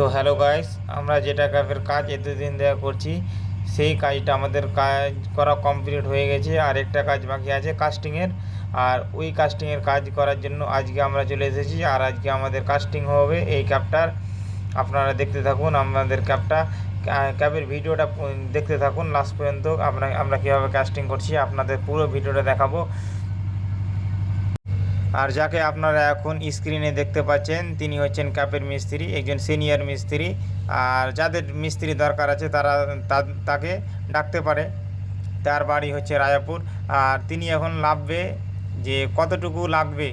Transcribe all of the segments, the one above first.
তো hello guys আমরা যেটা ক্যাফের কাজ এতদিন দেওয়া করছি, সেই কাজটা আমাদের কাজ করা কমপ্লিট হয়ে গেছে, আর একটা কাজ বাকি আছে কাস্টিংয়ের আর ওই কাস্টিংয়ের কাজ করার জন্য আজকে আমরা চলে এসেছি, আর আজকে আমাদের কাস্টিং হবে এই ক্যাবটার আপনারা দেখতে থাকুন আমাদের ক্যাবটা ক্যাবের ভিডিওটা দেখতে থাকুন লাস্ট পর্যন্ত আমরা আমরা কীভাবে কাস্টিং করছি, আপনাদের পুরো ভিডিওটা দেখাবো আর যাকে আপনারা এখন স্ক্রিনে দেখতে পাচ্ছেন, তিনি হচ্ছেন ক্যাপের মিস্ত্রি, একজন সিনিয়র মিস্ত্রি। আর যাদের মিস্ত্রি দরকার আছে, তারা তাকে ডাকতে পারে। তার বাড়ি হচ্ছে রাজাপুর। আর তিনি এখন লাভবে যে কতটুকু লাগবে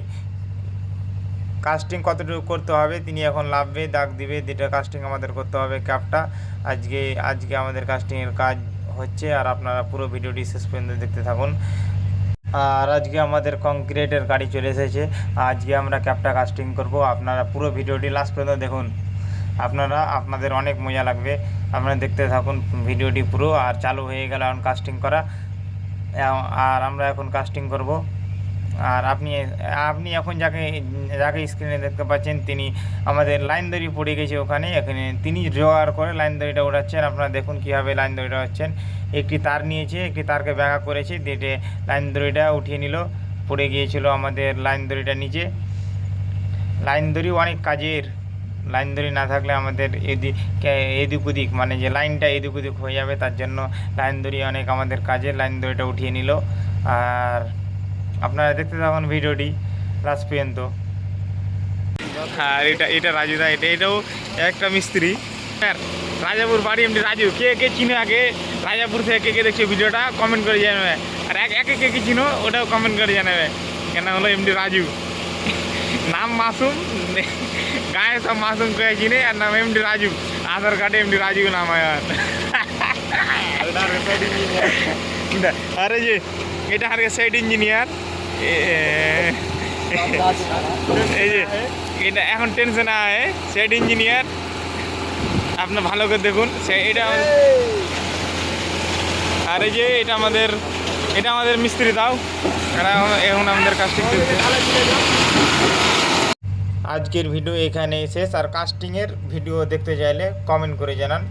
কাস্টিং কতটুকু করতে হবে, তিনি এখন লাভবে দাগ দিবে, যেটা কাস্টিং আমাদের করতে হবে ক্যাপটা আজকে আজকে আমাদের কাস্টিংয়ের কাজ হচ্ছে, আর আপনারা পুরো ভিডিওটি শেষ পর্যন্ত দেখতে থাকুন। আর আজকে আমাদের কংক্রিটের গাড়ি চলে এসেছে। আজকে আমরা ক্যাবটা কাস্টিং করব। আপনারা পুরো ভিডিওটি লাস্ট পর্যন্ত দেখুন। আপনারা, আপনাদের অনেক মজা লাগবে। আপনারা দেখতে থাকুন ভিডিওটি পুরো। আর চালু হয়ে গেল এখন কাস্টিং করা। আর আমরা এখন কাস্টিং করব। আর আপনি আপনি এখন যাকে যাকে স্ক্রিনে দেখতে পাচ্ছেন, তিনি আমাদের লাইন দড়ি পড়ে গেছে ওখানে। এখানে তিনি জোগাড় করে লাইন দড়িটা ওঠাচ্ছেন আপনারা দেখুন কীভাবে লাইন দড়িটা হচ্ছেন একটি তার নিয়েছে, একটি তারকে ব্যাঘা করেছে, দিয়ে লাইন দড়িটা উঠিয়ে নিল। পড়ে গিয়েছিল আমাদের লাইন দড়িটা নিচে। লাইন দড়ি অনেক কাজের। লাইন দড়ি না থাকলে আমাদের এদিক এদিক ওদিক মানে যে লাইনটা এদিক ওদিক হয়ে যাবে, তার জন্য লাইন দড়ি অনেক আমাদের কাজের। লাইন দড়িটা উঠিয়ে নিল। আর আপনারা দেখতে থাকুন ভিডিওটি লাস্ট পর্যন্ত। আর এটা এটা রাজুদা এটা এটাও একটা মিস্ত্রি। স্যার রাজাপুর বাড়ি এমনি রাজু কে কে চিনো আগে? রাজাপুর থেকে কে কে দেখছে ভিডিওটা কমেন্ট করে জানাবে। আর এক একে কে কে চিনো ওটাও কমেন্ট করে জানাবে। কেন হলো এমনি রাজু। নাম মাসুম গায়ে সব মাসুম কে চিনে আর নাম এমডি রাজু। আধার কার্ডে এমডি রাজু নাম হয় আর। যে এটা আর সাইড ইঞ্জিনিয়ার এই যে এটা এখন টেনশন আয় সাইড ইঞ্জিনিয়ার আপনি ভালো করে দেখুন, সে এটা আর এই যে এটা আমাদের এটা আমাদের মিস্ত্রি দাও। এরা এখন- আমাদের কাস্টিং আজকের ভিডিও এখানে শেষ, আর কাস্টিংয়ের ভিডিও দেখতে চাইলে কমেন্ট করে জানান।